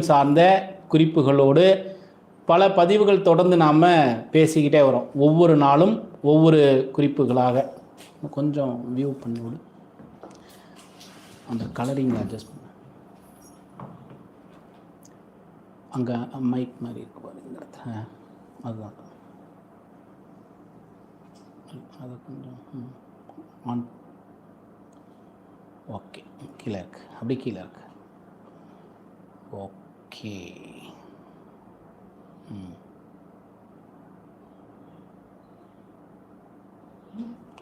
சார்ந்த குறிப்புகளோடு பல பதிவுகள் தொடர்ந்து நாம் பேசிக்கிட்டே வரோம். ஒவ்வொரு நாளும் ஒவ்வொரு குறிப்புகளாக. கொஞ்சம் வியூ பண்ணி விடு அந்த கலரிங் அட்ஜஸ்ட் பண்ண. அங்கே மைக் மாதிரி இருக்கு பாருங்க. இடத்துல அதுதான். அது கொஞ்சம் ஆன் ஓகே கீழே இருக்கு. அப்படி கீழே இருக்கு. ஓகே ம்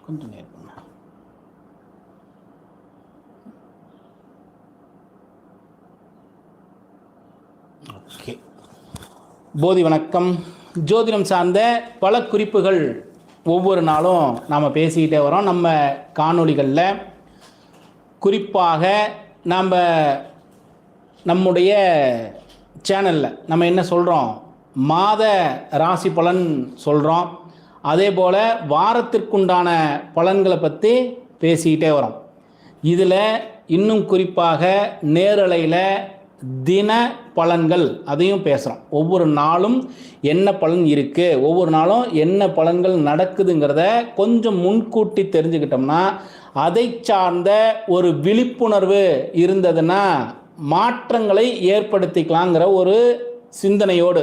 கொஞ்சம் நேரம் பண்ண ஓகே போதி வணக்கம். ஜோதிடம் சார்ந்த பல குறிப்புகள் ஒவ்வொரு நாளும் நாம் பேசிக்கிட்டே வரோம். நம்ம காணொளிகளில் குறிப்பாக நம்ம நம்முடைய சேனலில் நம்ம என்ன சொல்கிறோம் மாத ராசி பலன் சொல்கிறோம் அதே போல் வாரத்திற்குண்டான பலன்களை பற்றி பேசிக்கிட்டே வரோம். இதில் இன்னும் குறிப்பாக நேரலையில் தின பலன்கள் அதையும் பேசுகிறோம் ஒவ்வொரு நாளும் என்ன பலன் இருக்குது ஒவ்வொரு நாளும் என்ன பலன்கள் நடக்குதுங்கிறத கொஞ்சம் முன்கூட்டி தெரிஞ்சுக்கிட்டோம்னா அதை சார்ந்த ஒரு விழிப்புணர்வு இருந்ததுன்னா மாற்றங்களை ஏற்படுத்திக்கலாங்கிற ஒரு சிந்தனையோடு.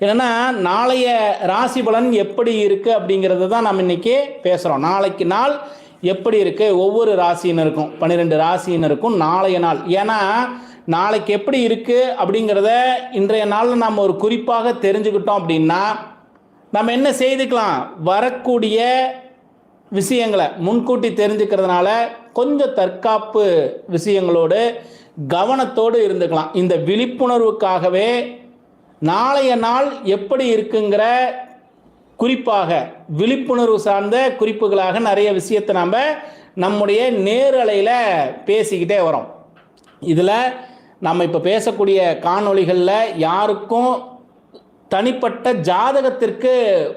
என்னன்னா நாளைய ராசி பலன் எப்படி இருக்குது அப்படிங்கிறத தான் நம்ம இன்னைக்கு பேசுகிறோம் நாளைக்கு நாள் எப்படி இருக்குது ஒவ்வொரு ராசியினருக்கும் பன்னிரெண்டு ராசியினருக்கும் நாளைய நாள். ஏன்னா நாளைக்கு எப்படி இருக்குது அப்படிங்கிறத இன்றைய நாளில் நம்ம ஒரு குறிப்பாக தெரிஞ்சுக்கிட்டோம் அப்படின்னா நம்ம என்ன செய்துக்கலாம்? வரக்கூடிய விஷயங்களை முன்கூட்டி தெரிஞ்சுக்கிறதுனால கொஞ்சம் தற்காப்பு விஷயங்களோடு கவனத்தோடு இருந்துக்கலாம். இந்த விழிப்புணர்வுக்காகவே நாளைய நாள் எப்படி இருக்குங்கிற குறிப்பாக விழிப்புணர்வு சார்ந்த குறிப்புகளாக நிறைய விஷயத்தை நாம் நம்முடைய நேரலையில் பேசிக்கிட்டே வரோம். இதில் நம்ம இப்போ பேசக்கூடிய காணொளிகளில் யாருக்கும் தனிப்பட்ட ஜாதகத்திற்கு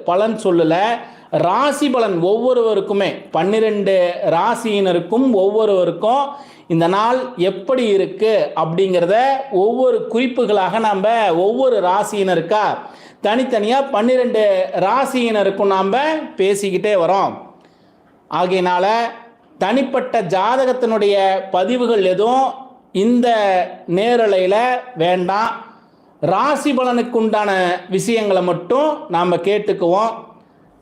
பலன் சொல்லலை. ராசி பலன் ஒவ்வொருவருக்குமே. பன்னிரெண்டு ராசியினருக்கும் ஒவ்வொருவருக்கும் இந்த நாள் எப்படி இருக்கு அப்படிங்கிறத ஒவ்வொரு குறிப்புகளாக நாம் ஒவ்வொரு ராசியினருக்கா தனித்தனியாக பன்னிரெண்டு ராசியினருக்கும் நாம் பேசிக்கிட்டே வரோம். ஆகையினால தனிப்பட்ட ஜாதகத்தினுடைய பதிவுகள் எதுவும் இந்த நேரலையில் வேண்டாம். ராசி பலனுக்கு உண்டான விஷயங்களை மட்டும் நாம் கேட்டுக்குவோம்.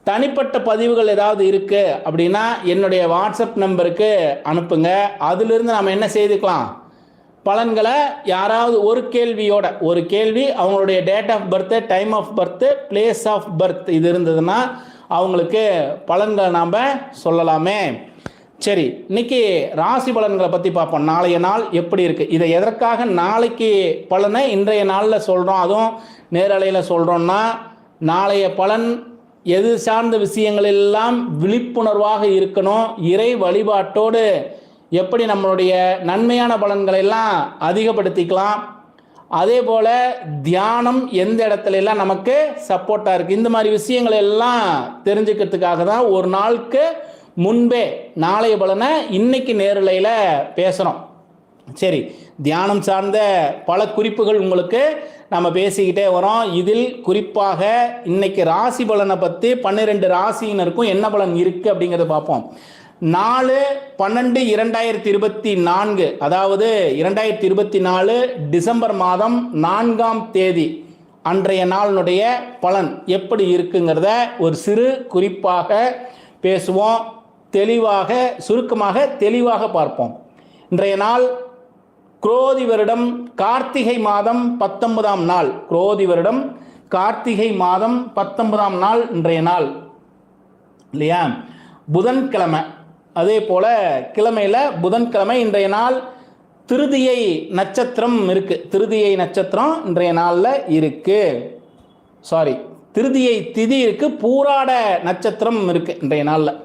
தனிப்பட்ட பதிவுகள் ஏதாவது இருக்குது அப்படின்னா என்னுடைய வாட்ஸ்அப் நம்பருக்கு அனுப்புங்க. அதிலிருந்து நாம் என்ன செய்துக்கலாம்? பலன்களை யாராவது ஒரு கேள்வியோட ஒரு கேள்வி அவங்களுடைய date of birth time of birth place of birth இது இருந்ததுன்னா அவங்களுக்கு பலன்களை நாம் சொல்லலாமே. சரி இன்னைக்கு ராசி பலன்களை பற்றி பார்ப்போம். நாளைய நாள் எப்படி இருக்குது இதை எதற்காக நாளைக்கு பலனை இன்றைய நாளில் சொல்கிறோம் அதுவும் நேரலையில் சொல்கிறோம்னா நாளைய பலன் எது சார்ந்த விஷயங்கள் எல்லாம் விழிப்புணர்வாக இருக்கணும் இறை வழிபாட்டோடு எப்படி நம்மளுடைய நன்மையான பலன்களை எல்லாம் அதிகப்படுத்திக்கலாம். அதே போல் தியானம் எந்த இடத்துல எல்லாம் நமக்கு சப்போர்ட்டாக இருக்குது இந்த மாதிரி விஷயங்கள் எல்லாம் தெரிஞ்சுக்கிறதுக்காக தான் ஒரு நாளுக்கு முன்பே நாளைய பலனை இன்னைக்கு நேரலையில் பேசுகிறோம் சரி தியானம் சார்ந்த பல குறிப்புகள் உங்களுக்கு நம்ம பேசிக்கிட்டே வரோம். இதில் குறிப்பாக இன்னைக்கு ராசி பலனை பற்றி பன்னிரெண்டு ராசியினருக்கும் என்ன பலன் இருக்குது அப்படிங்கிறத பார்ப்போம். நாலு பன்னெண்டு இரண்டாயிரத்தி இருபத்தி நான்கு அதாவது இரண்டாயிரத்தி இருபத்தி நாலு டிசம்பர் மாதம் நான்காம் தேதி அன்றைய நாளினுடைய பலன் எப்படி இருக்குங்கிறத ஒரு சிறு குறிப்பாக பேசுவோம். தெளிவாக சுருக்கமாக தெளிவாக பார்ப்போம். இன்றைய நாள் குரோதி வருடம் கார்த்திகை மாதம் பத்தொன்பதாம் நாள். குரோதி வருடம் கார்த்திகை மாதம் பத்தொன்பதாம் நாள் இன்றைய நாள். இல்லையா? புதன்கிழமை. அதே போல கிழமையில புதன்கிழமை இன்றைய நாள் திருதியை நட்சத்திரம் இருக்கு. திருதியை நட்சத்திரம் இன்றைய நாளில் இருக்கு. சாரி திருதியை திதி இருக்கு பூராட நட்சத்திரம் இருக்கு இன்றைய நாளில்.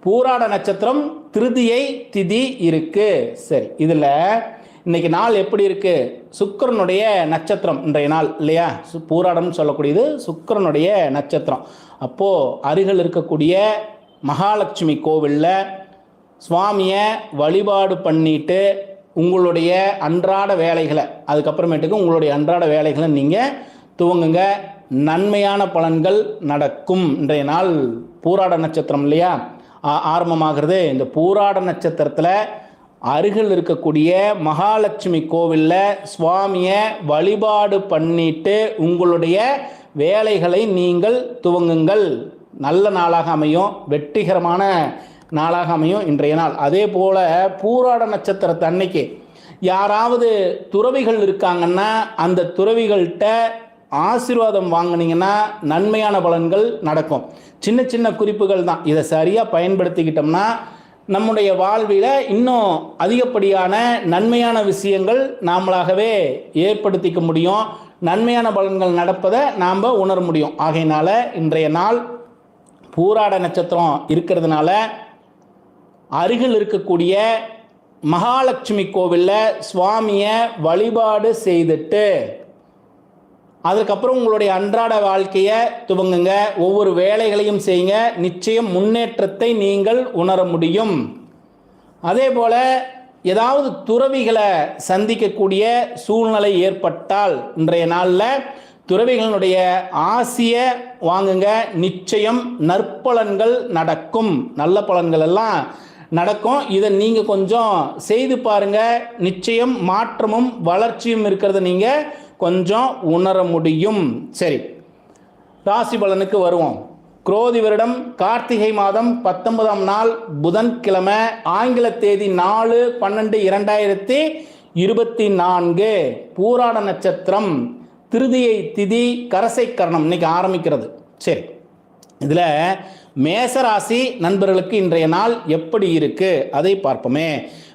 பூராட நட்சத்திரம் திருதியை திதி இருக்கு. சரி இதில் இன்னைக்கு நாள் எப்படி இருக்குது சுக்கரனுடைய நட்சத்திரம் இன்றைய நாள் இல்லையா? சு- பூராடம்னு சொல்லக்கூடியது சுக்கரனுடைய நட்சத்திரம். அப்போது அருகில் இருக்கக்கூடிய மகாலட்சுமி கோவிலில் சுவாமியை வழிபாடு பண்ணிட்டு உங்களுடைய அன்றாட வேலைகளை அதுக்கப்புறமேட்டுக்கு உங்களுடைய அன்றாட வேலைகளை நீங்கள் துவங்குங்க. நன்மையான பலன்கள் நடக்கும். இன்றைய நாள் பூராட நட்சத்திரம் இல்லையா? ஆ- ஆரம்பமாகிறது இந்த பூராட நட்சத்திரத்தில் அருகில் இருக்கக்கூடிய மகாலட்சுமி கோவிலில் சுவாமியை வழிபாடு பண்ணிட்டு உங்களுடைய வேலைகளை நீங்கள் துவங்குங்கள். நல்ல நாளாக அமையும். வெற்றிகரமான நாளாக அமையும் இன்றைய நாள். அதே போல் பூராட நட்சத்திரத்தை அன்னைக்கு யாராவது துறவிகள் இருக்காங்கன்னா அந்த துறவிகள்கிட்ட ஆசீர்வாதம் வாங்கினீங்கன்னா நன்மையான பலன்கள் நடக்கும். சின்ன சின்ன குறிப்புகள் தான். இதை சரியாக பயன்படுத்திக்கிட்டோம்னா நம்முடைய வாழ்வில் இன்னும் அதிகப்படியான நன்மையான விஷயங்கள் நாமளாகவே ஏற்படுத்திக்க முடியும். நன்மையான பலன்கள் நடப்பதை நாம் உணர முடியும். ஆகையினால இன்றைய நாள் பூராட நட்சத்திரம் இருக்கிறதுனால அருகில் இருக்கக்கூடிய மகாலட்சுமி கோவிலில் சுவாமியை வழிபாடு செய்துட்டு அதுக்கப்புறம் உங்களுடைய அன்றாட வாழ்க்கையை துவங்குங்க. ஒவ்வொரு வேலைகளையும் செய்யுங்க. நிச்சயம் முன்னேற்றத்தை நீங்கள் உணர முடியும். அதே போல் ஏதாவது துறவிகளை சந்திக்கக்கூடிய சூழ்நிலை ஏற்பட்டால் இன்றைய நாளில் துறவிகளினுடைய ஆசியை வாங்குங்க. நிச்சயம் நற்பலன்கள் நடக்கும். நல்ல பலன்கள் எல்லாம் நடக்கும். இதை நீங்கள் கொஞ்சம் செய்து பாருங்கள் நிச்சயம் மாற்றமும் வளர்ச்சியும் இருக்கிறத நீங்கள் கொஞ்சம் உணர முடியும். சரி. ராசி பலனுக்கு வருவோம். குரோதி வருடம் கார்த்திகை மாதம் பத்தொன்பதாம் நாள் புதன்கிழமை ஆங்கில தேதி நாலு பன்னெண்டு இரண்டாயிரத்தி இருபத்தி நான்கு பூராட நட்சத்திரம் திருதியை திதி கரசை கரணம் இன்னைக்கு ஆரம்பிக்கிறது. சரி. இதில் மேசராசி நண்பர்களுக்கு இன்றைய நாள் எப்படி இருக்குது அதை பார்ப்போமே.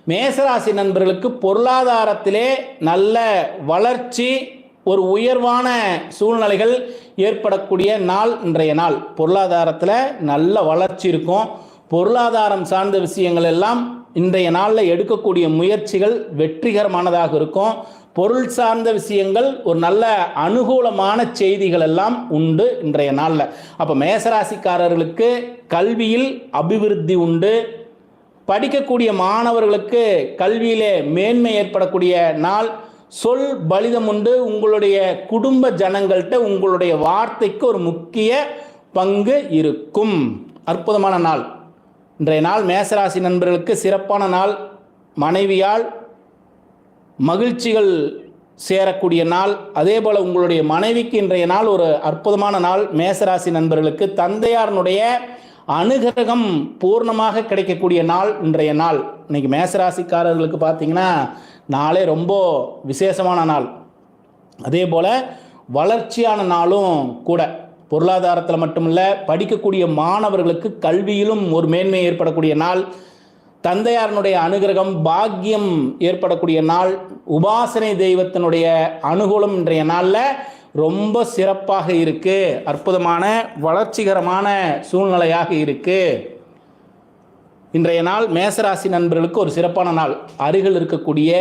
மேசராசி நண்பர்களுக்கு பொருளாதாரத்திலே நல்ல வளர்ச்சி ஒரு உயர்வான சூழ்நிலைகள் ஏற்படக்கூடிய நாள் இன்றைய நாள். பொருளாதாரத்தில் நல்ல வளர்ச்சி இருக்கும். பொருளாதாரம் சார்ந்த விஷயங்கள் எல்லாம் இன்றைய நாளில் எடுக்கக்கூடிய முயற்சிகள் வெற்றிகரமானதாக இருக்கும். பொருள் சார்ந்த விஷயங்கள் ஒரு நல்ல அனுகூலமான செய்திகள் எல்லாம் உண்டு இன்றைய நாளில். அப்போ மேசராசிக்காரர்களுக்கு கல்வியில் அபிவிருத்தி உண்டு. படிக்கக்கூடிய மாணவர்களுக்கு கல்வியிலே மேன்மை ஏற்படக்கூடிய நாள். சொல் பலிதம் உண்டு. உங்களுடைய குடும்ப ஜனங்கள்கிட்ட உங்களுடைய வார்த்தைக்கு ஒரு முக்கிய பங்கு இருக்கும். அற்புதமான நாள். இன்றைய நாள் மேசராசி நண்பர்களுக்கு சிறப்பான நாள். மனைவியால் மகிழ்ச்சிகள் சேரக்கூடிய நாள். அதே போல் உங்களுடைய மனைவிக்கு இன்றைய நாள் ஒரு அற்புதமான நாள். மேசராசி நண்பர்களுக்கு தந்தையாரனுடைய அனுகிரகம் பூர்ணமாக கிடைக்கக்கூடிய நாள் இன்றைய நாள். இன்னைக்கு மேசராசிக்காரர்களுக்கு பார்த்தீங்கன்னா நாளே ரொம்ப விசேஷமான நாள். அதே போல் வளர்ச்சியான நாளும் கூட. பொருளாதாரத்தில் மட்டுமல்ல படிக்கக்கூடிய மாணவர்களுக்கு கல்வியிலும் ஒரு மேன்மை ஏற்படக்கூடிய நாள். தந்தையாரனுடைய அனுகிரகம் பாக்கியம் ஏற்படக்கூடிய நாள். உபாசனை தெய்வத்தினுடைய அனுகூலம் இன்றைய நாளில். ரொம்ப சிறப்பாக இருக்கு. அற்புதமான வளர்ச்சிகரமான சூழ்நிலையாக இருக்கு. இன்றைய நாள் மேசராசி நண்பர்களுக்கு ஒரு சிறப்பான நாள். அருகில் இருக்கக்கூடிய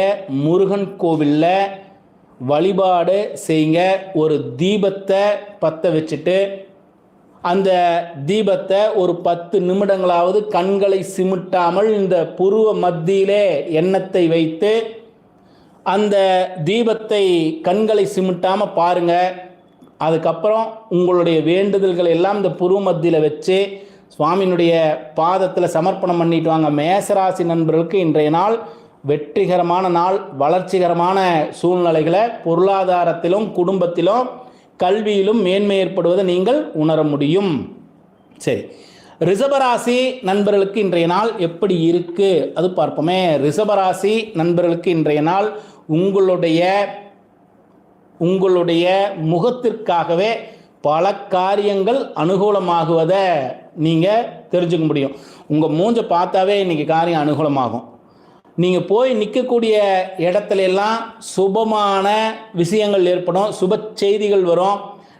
முருகன் கோவிலில் வழிபாடு செய்யுங்க ஒரு தீபத்தை பற்ற வச்சுட்டு அந்த தீபத்தை ஒரு பத்து நிமிடங்களாவது கண்களை சிமிட்டாமல் இந்த புருவ மத்தியிலே எண்ணத்தை வைத்து அந்த தீபத்தை கண்களை சிமிட்டாமல் பாருங்க. அதுக்கப்புறம் உங்களுடைய வேண்டுதல்கள் எல்லாம் இந்த புரு மத்தியில் வச்சு சுவாமியினுடைய பாதத்தில் சமர்ப்பணம் பண்ணிட்டு வாங்க. மேசராசி நண்பர்களுக்கு இன்றைய நாள் வெற்றிகரமான நாள் வளர்ச்சிகரமான சூழ்நிலைகளை பொருளாதாரத்திலும் குடும்பத்திலும் கல்வியிலும் மேன்மை ஏற்படுவதை நீங்கள் உணர முடியும். சரி. ரிசபராசி நண்பர்களுக்கு இன்றைய நாள் எப்படி இருக்கு? அது பார்ப்போமே. ரிசபராசி நண்பர்களுக்கு இன்றைய நாள் உங்களுடைய உங்களுடைய முகத்திற்காகவே பல காரியங்கள் அனுகூலமாகுவதை நீங்கள் தெரிஞ்சுக்க முடியும். உங்கள் மூஞ்ச பார்த்தாவே இன்னைக்கு காரியம் அனுகூலமாகும். நீங்கள் போய் நிற்கக்கூடிய இடத்துல எல்லாம் சுபமான விஷயங்கள் ஏற்படும். சுப செய்திகள் வரும்.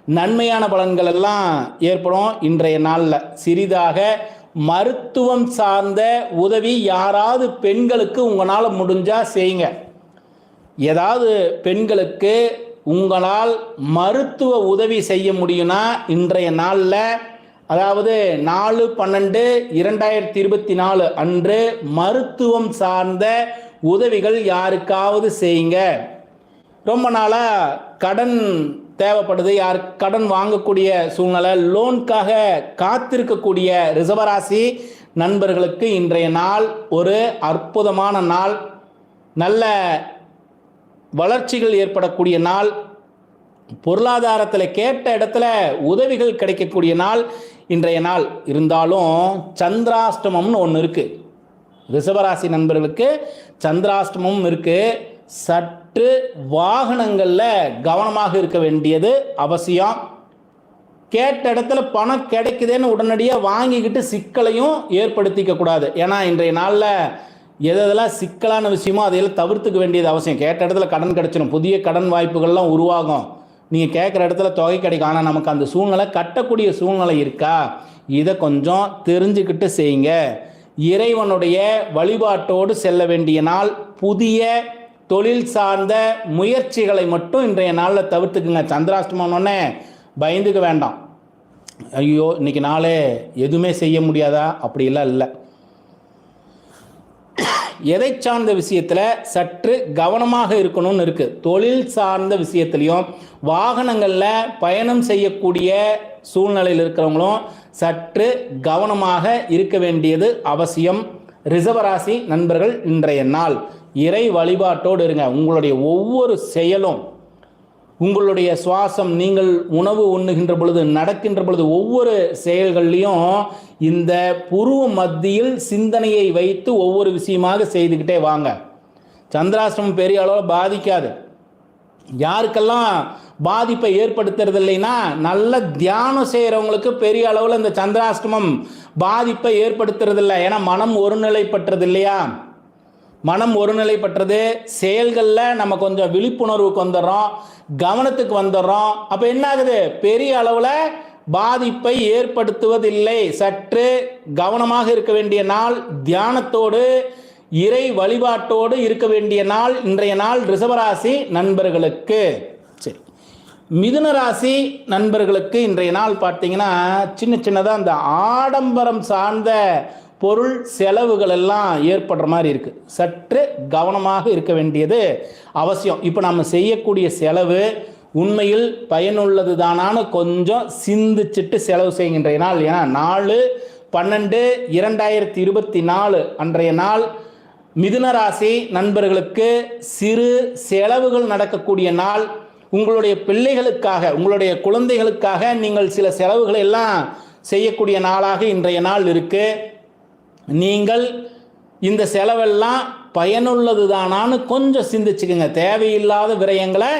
நன்மையான பலன்கள் எல்லாம் ஏற்படும் இன்றைய நாளில். சிறிதாக மருத்துவம் சார்ந்த உதவி யாராவது பெண்களுக்கு உங்களால் முடிஞ்சால் செய்யுங்க. ஏதாவது பெண்களுக்கு உங்களால் மருத்துவ உதவி செய்ய முடியும்னா இன்றைய நாளில் அதாவது நாலு பன்னெண்டு இரண்டாயிரத்தி இருபத்தி நாலு அன்று மருத்துவம் சார்ந்த உதவிகள் யாருக்காவது செய்யுங்க. ரொம்ப நாளாக கடன் தேவைப்படுது. யார் கடன் வாங்கக்கூடிய சூழ்நிலை லோனுக்காக காத்திருக்கக்கூடிய ரிசவராசி நண்பர்களுக்கு இன்றைய நாள் ஒரு அற்புதமான நாள். நல்ல வளர்ச்சிகள் ஏற்படக்கூடிய நாள். பொருளாதாரத்தில் கேட்ட இடத்துல உதவிகள் கிடைக்கக்கூடிய நாள். இன்றைய நாள் இருந்தாலும் சந்திராஷ்டமம்னு ஒன்று இருக்குது ரிஷபராசி நண்பர்களுக்கு சந்திராஷ்டமமும் இருக்குது சட் மற்ற வாகனங்களில் கவனமாக இருக்க வேண்டியது அவசியம். கேட்ட இடத்துல பணம் கிடைக்குதேன்னு உடனடியாக வாங்கிக்கிட்டு சிக்கலையும் ஏற்படுத்திக்க கூடாது. ஏன்னா இன்றைய நாளில் எதெல்லாம் சிக்கலான விஷயமோ அதையெல்லாம் தவிர்த்துக்க வேண்டியது அவசியம். கேட்ட இடத்துல கடன் கிடைச்சிடும் புதிய கடன் வாய்ப்புகள்லாம் உருவாகும். நீங்கள் கேட்குற இடத்துல தொகை கிடைக்கும். ஆனால் நமக்கு அந்த சூழ்நிலை கட்டக்கூடிய சூழ்நிலை இருக்கா? இதை கொஞ்சம் தெரிஞ்சுக்கிட்டு செய்யுங்க. இறைவனுடைய வழிபாட்டோடு செல்ல வேண்டிய நாள் புதிய தொழில் சார்ந்த முயற்சிகளை மட்டும் இன்றைய நாளில் தவிர்த்துக்குங்க. சந்திராஷ்டமம்னே பயந்துக்க வேண்டாம். ஐயோ இன்னைக்கு நாளே எதுவுமே செய்ய முடியாதா? அப்படிலாம் இல்லை. எதை சார்ந்த விஷயத்தில் சற்று கவனமாக இருக்கணும்னு இருக்குது தொழில் சார்ந்த விஷயத்துலையும் வாகனங்களில் பயணம் செய்யக்கூடிய சூழ்நிலையில் இருக்கிறவங்களும் சற்று கவனமாக இருக்க வேண்டியது அவசியம். ரிசவராசி நண்பர்கள் இன்றைய நாள். இறை வழிபாட்டோடு இருங்க. உங்களுடைய ஒவ்வொரு செயலும் உங்களுடைய சுவாசம் நீங்கள் உணவு உண்ணுகின்ற பொழுது நடக்கின்ற பொழுது ஒவ்வொரு செயல்கள்லையும் இந்த புருவ மத்தியில் சிந்தனையை வைத்து ஒவ்வொரு விஷயமாக செய்துக்கிட்டே வாங்க. சந்திராசிரமம் பெரிய அளவில் பாதிக்காது. யாருக்கெல்லாம் பாதிப்பை ஏற்படுத்துறது இல்லைன்னா நல்ல தியானம் செய்கிறவங்களுக்கு பெரிய அளவில் இந்த சந்திராஷ்டமம் பாதிப்பை ஏற்படுத்துறது இல்லை ஏன்னா மனம் ஒருநிலைப்பட்டது இல்லையா மனம் ஒருநிலைப்பட்டது செயல்களில் நம்ம கொஞ்சம் விழிப்புணர்வுக்கு வந்துடுறோம் கவனத்துக்கு வந்துடுறோம். அப்போ என்ன ஆகுது பெரிய அளவில் பாதிப்பை ஏற்படுத்துவதில்லை. சற்று கவனமாக இருக்க வேண்டிய நாள் தியானத்தோடு இறை வழிபாட்டோடு இருக்க வேண்டிய நாள் இன்றைய நாள் ரிஷபராசி நண்பர்களுக்கு. சரி. மிதுன ராசி நண்பர்களுக்கு இன்றைய நாள் பார்த்தீங்கன்னா சின்ன சின்னதாக அந்த ஆடம்பரம் சார்ந்த பொருள் செலவுகள் எல்லாம் ஏற்படுற மாதிரி இருக்குது சற்று கவனமாக இருக்க வேண்டியது அவசியம். இப்போ நம்ம செய்யக்கூடிய செலவு உண்மையில் பயனுள்ளது தானான்னு கொஞ்சம் சிந்திச்சுட்டு செலவு செய்கின்ற நாள். ஏன்னா நாலு பன்னெண்டு இரண்டாயிரத்தி இருபத்தி நாலு அன்றைய நாள் மிதுன ராசி நண்பர்களுக்கு சிறு செலவுகள் நடக்கக்கூடிய நாள். உங்களுடைய பிள்ளைகளுக்காக உங்களுடைய குழந்தைகளுக்காக நீங்கள் சில செலவுகளை எல்லாம் செய்யக்கூடிய நாளாக இன்றைய நாள் இருக்குது நீங்கள் இந்த செலவெல்லாம் பயனுள்ளது தானான்னு கொஞ்சம் சிந்திச்சுக்குங்க. தேவையில்லாத விரயங்களை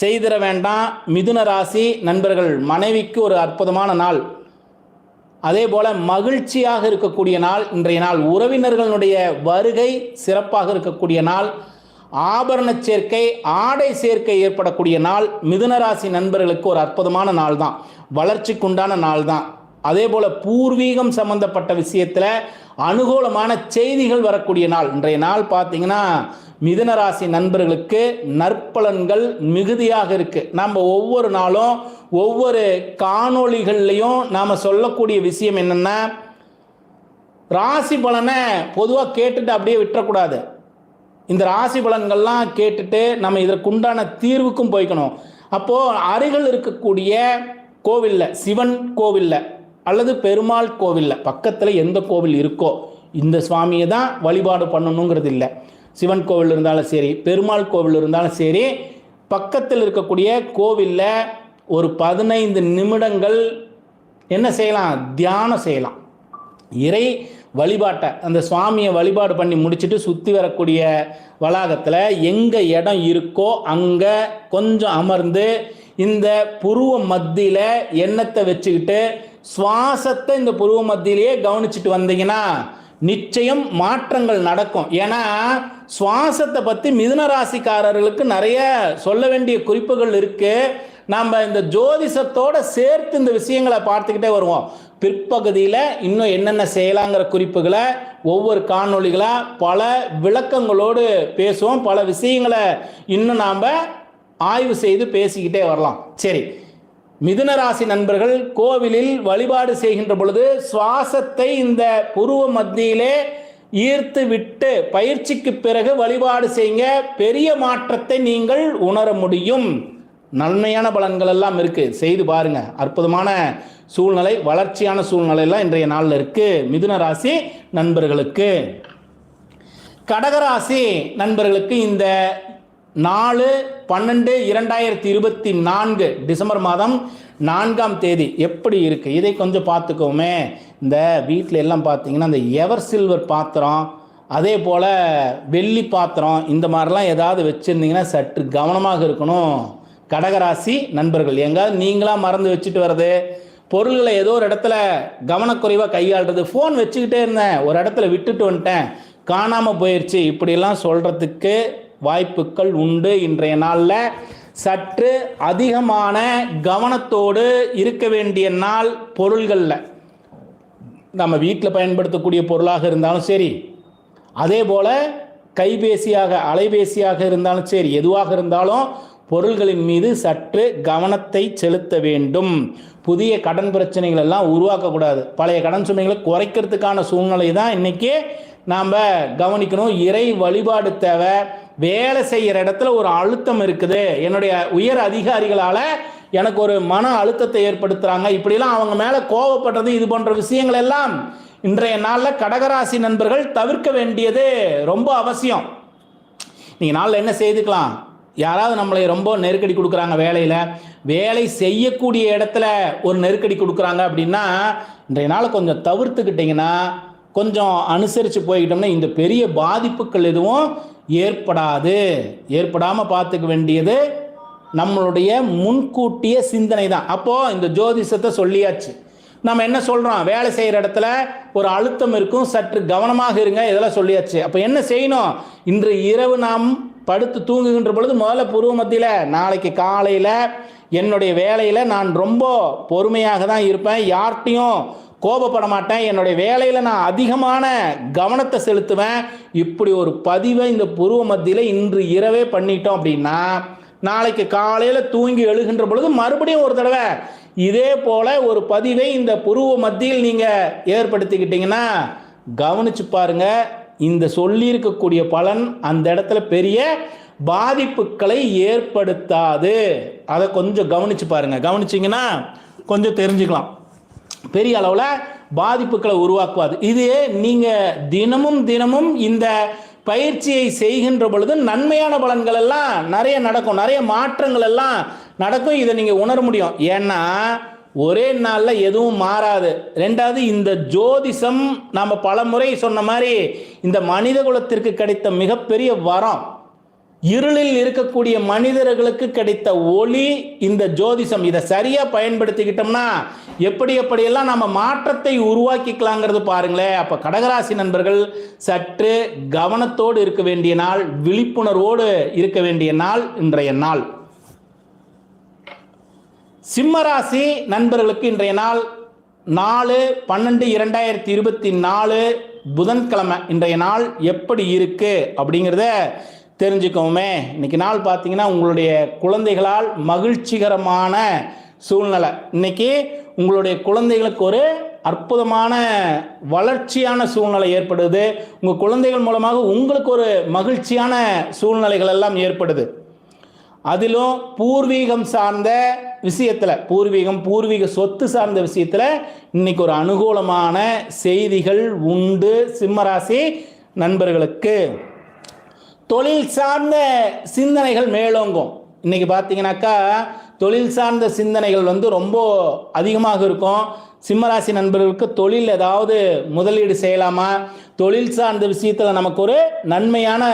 செய்திட வேண்டாம். மிதுன ராசி நண்பர்கள் மனைவிக்கு ஒரு அற்புதமான நாள். அதே போல மகிழ்ச்சியாக இருக்கக்கூடிய நாள் இன்றைய நாள். உறவினர்களுடைய வருகை சிறப்பாக இருக்கக்கூடிய நாள். ஆபரண சேர்க்கை ஆடை சேர்க்கை ஏற்படக்கூடிய நாள். மிதுன ராசி நண்பர்களுக்கு ஒரு அற்புதமான நாள் தான் வளர்ச்சிக்குண்டான நாள் தான் அதே போல் பூர்வீகம் சம்பந்தப்பட்ட விஷயத்தில் அனுகூலமான செய்திகள் வரக்கூடிய நாள். இன்றைய நாள் பார்த்தீங்கன்னா மிதனராசி நண்பர்களுக்கு நற்பலன்கள் மிகுதியாக இருக்குது நம்ம ஒவ்வொரு நாளும் ஒவ்வொரு காணொளிகள்லையும் நாம் சொல்லக்கூடிய விஷயம் என்னென்னா ராசி பலனை பொதுவாக கேட்டுட்டு அப்படியே விட்டுறக்கூடாது. இந்த ராசி பலன்கள்லாம் கேட்டுட்டு நம்ம இதற்குண்டான தீர்வுக்கும் போய்க்கணும். அப்போது அருகில் இருக்கக்கூடிய கோவிலில் சிவன் கோவிலில் அல்லது பெருமாள் கோவிலில் பக்கத்தில் எந்த கோவில் இருக்கோ இந்த சுவாமியை தான் வழிபாடு பண்ணணுங்கிறது இல்லை. சிவன் கோவில் இருந்தாலும் சரி பெருமாள் கோவில் இருந்தாலும் சரி பக்கத்தில் இருக்கக்கூடிய கோவிலில் ஒரு பதினைந்து நிமிடங்கள் என்ன செய்யலாம்? தியானம் செய்யலாம். இறை வழிபாட்டை அந்த சுவாமியை வழிபாடு பண்ணி முடிச்சுட்டு சுற்றி வரக்கூடிய வளாகத்தில் எங்கே இடம் இருக்கோ அங்கே கொஞ்சம் அமர்ந்து இந்த புருவ மத்தியில் எண்ணத்தை வச்சுக்கிட்டு சுவாசத்தை இந்த புருவ மத்தியிலேயே கவனிச்சுட்டு வந்தீங்கன்னா நிச்சயம் மாற்றங்கள் நடக்கும். ஏன்னா சுவாசத்தை பற்றி மிதுன ராசிக்காரர்களுக்கு நிறைய சொல்ல வேண்டிய குறிப்புகள் இருக்கு. நம்ம இந்த ஜோதிஷத்தோட சேர்த்து இந்த விஷயங்களை பார்த்துக்கிட்டே வருவோம். பிற்பகுதியில் இன்னும் என்னென்ன செய்யலாங்கிற குறிப்புகளை ஒவ்வொரு காணொளிகளாக பல விளக்கங்களோடு பேசுவோம். பல விஷயங்களை இன்னும் நாம் ஆய்வு செய்து பேசிக்கிட்டே வரலாம். சரி. மிதுனராசி நண்பர்கள் கோவிலில் வழிபாடு செய்கின்ற பொழுது சுவாசத்தை இந்த புருவ மத்தியிலே ஈர்த்து விட்டு பயிற்சிக்கு பிறகு வழிபாடு செய்யுங்க பெரிய மாற்றத்தை நீங்கள் உணர முடியும். நன்மையான பலன்கள் எல்லாம் இருக்கு. செய்து பாருங்க. அற்புதமான சூழ்நிலை வளர்ச்சியான சூழ்நிலை எல்லாம் இன்றைய நாளில் இருக்கு. மிதுன ராசி நண்பர்களுக்கு. கடகராசி நண்பர்களுக்கு இந்த நாலு பன்னெண்டு இரண்டாயிரத்தி இருபத்தி நான்கு டிசம்பர் மாதம் நான்காம் தேதி எப்படி இருக்குது இதை கொஞ்சம் பார்த்துக்கோமே. இந்த வீட்டில் எல்லாம் பார்த்தீங்கன்னா இந்த எவர் சில்வர் பாத்திரம் அதே போல் வெள்ளி பாத்திரம் இந்த மாதிரிலாம் ஏதாவது வச்சுருந்தீங்கன்னா சற்று கவனமாக இருக்கணும். கடகராசி நண்பர்கள் எங்காவது நீங்களாக மறந்து வச்சுட்டு வர்றது பொருள்களை ஏதோ ஒரு இடத்துல கவனக்குறைவாக கையாளுறது ஃபோன் வச்சுக்கிட்டே இருந்தேன். ஒரு இடத்துல விட்டுட்டு வந்துட்டேன். காணாமல் போயிடுச்சு இப்படியெல்லாம் சொல்கிறதுக்கு வாய்ப்புகள் உண்டு இன்றைய நாளில். சற்று அதிகமான கவனத்தோடு இருக்க வேண்டிய நாள் பொருள்களில். நம்ம வீட்டில் பயன்படுத்தக்கூடிய பொருளாக இருந்தாலும் சரி அதே போல் கைபேசியாக அலைபேசியாக இருந்தாலும் சரி எதுவாக இருந்தாலும் பொருள்களின் மீது சற்று கவனத்தை செலுத்த வேண்டும். புதிய கடன் பிரச்சனைகள் எல்லாம் உருவாக்கக்கூடாது பழைய கடன் சுமைகளை குறைக்கிறதுக்கான சூழ்நிலை தான் இன்றைக்கி நாம் கவனிக்கணும். இறை வழிபாடு தேவை. வேலை செய்கிற இடத்துல ஒரு அழுத்தம் இருக்குது. என்னுடைய உயர் அதிகாரிகளால் எனக்கு ஒரு மன அழுத்தத்தை ஏற்படுத்துகிறாங்க இப்படிலாம் அவங்க மேலே கோவப்படுறது இது போன்ற விஷயங்கள் எல்லாம் இன்றைய நாளில் கடகராசி நண்பர்கள் தவிர்க்க வேண்டியது ரொம்ப அவசியம். நீங்கள் நாளில் என்ன செய்துக்கலாம்? யாராவது நம்மளை ரொம்ப நெருக்கடி கொடுக்குறாங்க வேலையில். வேலை செய்யக்கூடிய இடத்துல ஒரு நெருக்கடி கொடுக்குறாங்க அப்படின்னா இன்றைய நாள் கொஞ்சம் தவிர்த்துக்கிட்டிங்கன்னா கொஞ்சம் அனுசரித்து போய்கிட்டோம்னா இந்த பெரிய பாதிப்புகள் எதுவும் ஏற்படாது. ஏற்படாமல் பார்த்துக்க வேண்டியது நம்மளுடைய முன்கூட்டிய சிந்தனை தான் அப்போது இந்த ஜோதிஷத்தை சொல்லியாச்சு. நம்ம என்ன சொல்கிறோம் வேலை செய்கிற இடத்துல ஒரு அழுத்தம் இருக்கும். சற்று கவனமாக இருங்க. இதெல்லாம் சொல்லியாச்சு. அப்போ என்ன செய்யணும்? இன்று இரவு நாம் படுத்து தூங்குகின்ற பொழுது முதல்ல பூர்வ மத்தியில் நாளைக்கு காலையில் என்னுடைய வேலையில் நான் ரொம்ப பொறுமையாக தான் இருப்பேன். யார்கிட்டையும் கோபப்பட மாட்டேன் என்னுடைய வேலையில் நான் அதிகமான கவனத்தை செலுத்துவேன். இப்படி ஒரு பதிவை இந்த பூர்வ மத்தியில் இன்று இரவே பண்ணிட்டோம் அப்படின்னா நாளைக்கு காலையில் தூங்கி எழுகின்ற பொழுது மறுபடியும் ஒரு தடவை இதே போல் ஒரு பதிவை இந்த புருவ மத்தியில் நீங்கள் ஏற்படுத்திக்கிட்டீங்கன்னா கவனிச்சு பாருங்க. இந்த சொல்லியிருக்கக்கூடிய பலன் அந்த இடத்துல பெரிய பாதிப்புகளை ஏற்படுத்தாது. அதை கொஞ்சம் கவனிச்சு பாருங்க. கவனிச்சிங்கன்னா கொஞ்சம் தெரிஞ்சுக்கலாம். பெரிய அளவில் பாதிப்புகளை உருவாக்குவாது. இது நீங்கள் தினமும் தினமும் இந்த பயிற்சியை செய்கின்ற பொழுது நன்மையான பலன்கள் எல்லாம் நிறைய நடக்கும். நிறைய மாற்றங்கள் எல்லாம் நடக்கும். இதை நீங்கள் உணர முடியும். ஏன்னா ஒரே நாளில் எதுவும் மாறாது. ரெண்டாவது இந்த ஜோதிஷம் நாம் பல முறை சொன்ன மாதிரி இந்த மனித குலத்திற்கு கிடைத்த மிகப்பெரிய வரம். இருளில் இருக்கக்கூடிய மனிதர்களுக்கு கிடைத்த ஒளி இந்த ஜோதிஷம். இதை சரியாக பயன்படுத்திக்கிட்டோம்னா எப்படி எப்படியெல்லாம் நம்ம மாற்றத்தை உருவாக்கிக்கலாங்கிறது பாருங்களேன் அப்போ கடகராசி நண்பர்கள் சற்று கவனத்தோடு இருக்க வேண்டிய நாள் விழிப்புணர்வோடு இருக்க வேண்டிய நாள் இன்றைய நாள். சிம்மராசி நண்பர்களுக்கு இன்றைய நாள் நாலு பன்னெண்டு இரண்டாயிரத்தி இருபத்தி நாலு புதன்கிழமை. இன்றைய நாள் எப்படி இருக்கு அப்படிங்கிறத தெரிஞ்சுக்கோமே. இன்னைக்கு நாள் பார்த்தீங்கன்னா உங்களுடைய குழந்தைகளால் மகிழ்ச்சிகரமான சூழ்நிலை. இன்னைக்கு உங்களுடைய குழந்தைகளுக்கு ஒரு அற்புதமான வளர்ச்சியான சூழ்நிலை ஏற்படுது. உங்கள் குழந்தைகள் மூலமாக உங்களுக்கு ஒரு மகிழ்ச்சியான சூழ்நிலைகள் எல்லாம் ஏற்படுது. அதிலும் பூர்வீகம் சார்ந்த விஷயத்தில் பூர்வீகம் பூர்வீக சொத்து சார்ந்த விஷயத்தில் இன்னைக்கு ஒரு அனுகூலமான செய்திகள் உண்டு சிம்மராசி நண்பர்களுக்கு. தொழில் சார்ந்த சிந்தனைகள் மேலோங்கும். இன்னைக்கு பார்த்தீங்கன்னாக்கா தொழில் சார்ந்த சிந்தனைகள் வந்து ரொம்ப அதிகமாக இருக்கும். சிம்மராசி நண்பர்களுக்கு தொழில் ஏதாவது முதலீடு செய்யலாமா? தொழில் சார்ந்த விஷயத்தில் நமக்கு ஒரு நன்மையான